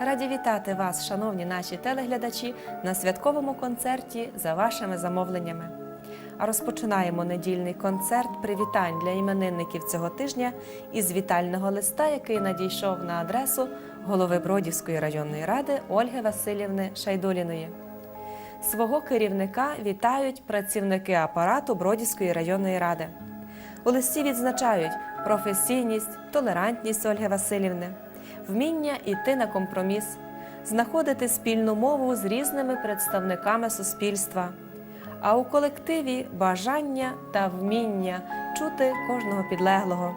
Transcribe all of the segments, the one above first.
Раді вітати вас, шановні наші телеглядачі, на святковому концерті за вашими замовленнями. А розпочинаємо недільний концерт привітань для іменинників цього тижня із вітального листа, який надійшов на адресу голови Бродівської районної ради Ольги Васильівни Шайдуліної. Свого керівника вітають працівники апарату Бродівської районної ради. У листі відзначають професійність, толерантність Ольги Васильівни, вміння йти на компроміс, знаходити спільну мову з різними представниками суспільства, а у колективі бажання та вміння чути кожного підлеглого.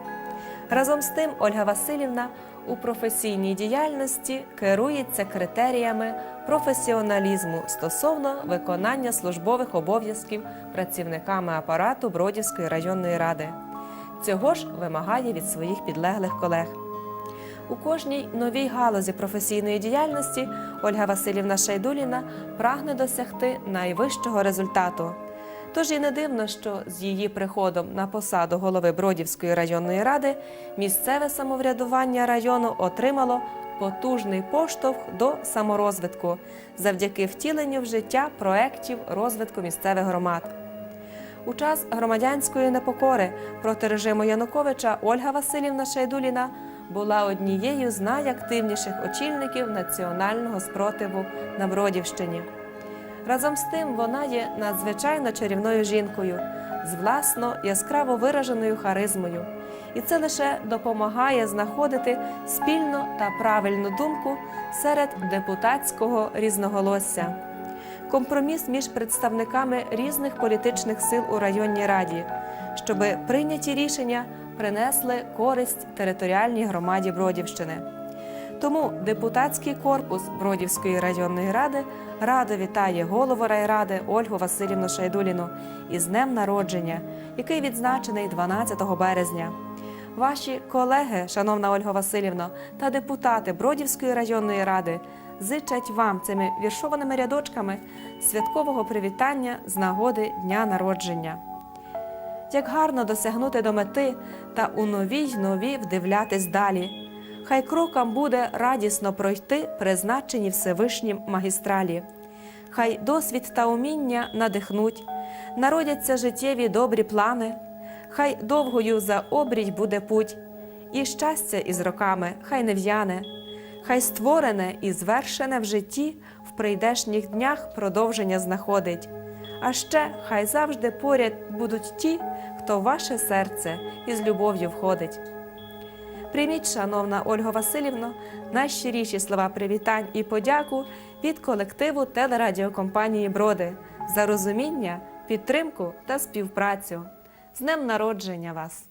Разом з тим, Ольга Васильівна у професійній діяльності керується критеріями професіоналізму стосовно виконання службових обов'язків працівниками апарату Бродівської районної ради. Цього ж вимагає від своїх підлеглих колег. У кожній новій галузі професійної діяльності Ольга Васильівна Шайдуліна прагне досягти найвищого результату. Тож і не дивно, що з її приходом на посаду голови Бродівської районної ради місцеве самоврядування району отримало потужний поштовх до саморозвитку завдяки втіленню в життя проєктів розвитку місцевих громад. У час громадянської непокори проти режиму Януковича Ольга Васильівна Шайдуліна була однією з найактивніших очільників національного спротиву на Бродівщині. Разом з тим вона є надзвичайно чарівною жінкою з власно яскраво вираженою харизмою, і це лише допомагає знаходити спільну та правильну думку серед депутатського різноголосся компроміс між представниками різних політичних сил у районній раді, щоб прийняті рішення принесли користь територіальній громаді Бродівщини. Тому депутатський корпус Бродівської районної ради радо вітає голову райради Ольгу Васильівну Шайдуліну із днем народження, який відзначений 12 березня. Ваші колеги, шановна Ольга Васильівна, та депутати Бродівської районної ради зичать вам цими віршованими рядочками святкового привітання з нагоди дня народження. Як гарно досягнути до мети та у новій нові вдивлятись далі. Хай крокам буде радісно пройти призначені Всевишнім магістралі. Хай досвід та уміння надихнуть, народяться життєві добрі плани, хай довгою за обрій буде путь, і щастя із роками хай не в'яне, хай створене і звершене в житті в прийдешніх днях продовження знаходить. А ще хай завжди поряд будуть ті, хто в ваше серце із любов'ю входить. Прийміть, шановна Ольга Васильівна, найщиріші слова привітань і подяку від колективу телерадіокомпанії Броди за розуміння, підтримку та співпрацю. З днем народження вас!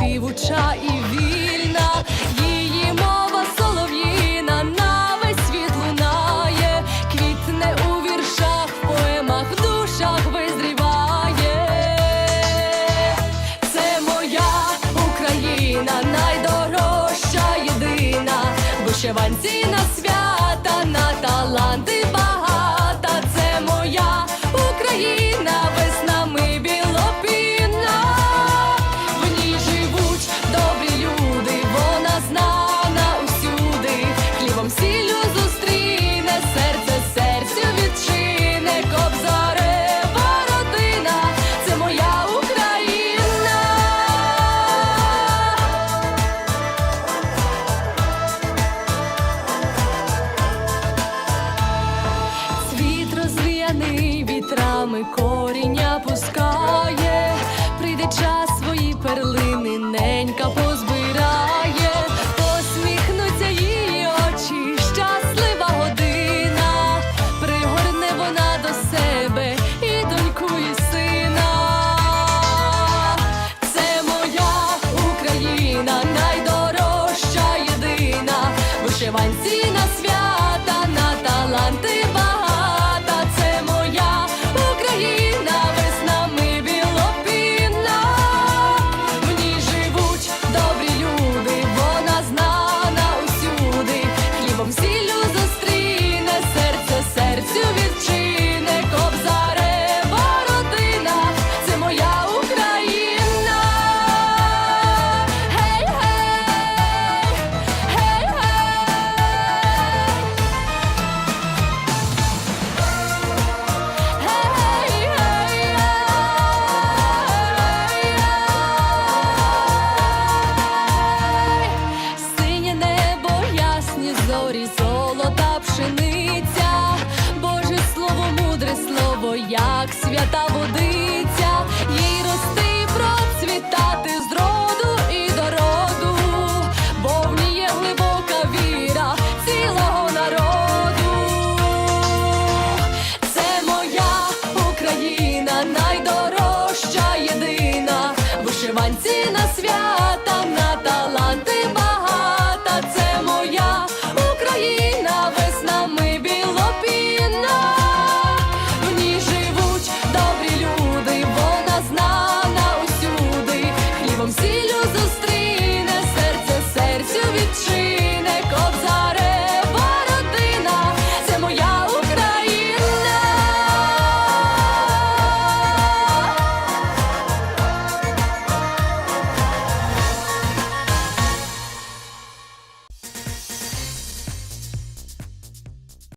Співуча і вільна, зорі, золота пшениця, Боже слово, мудре слово, як свята водиця, їй рости процвітати з роду і до роду, бо в ній є глибока віра цілого народу. Це моя Україна, найдорожча єдина, вишиванці на свят.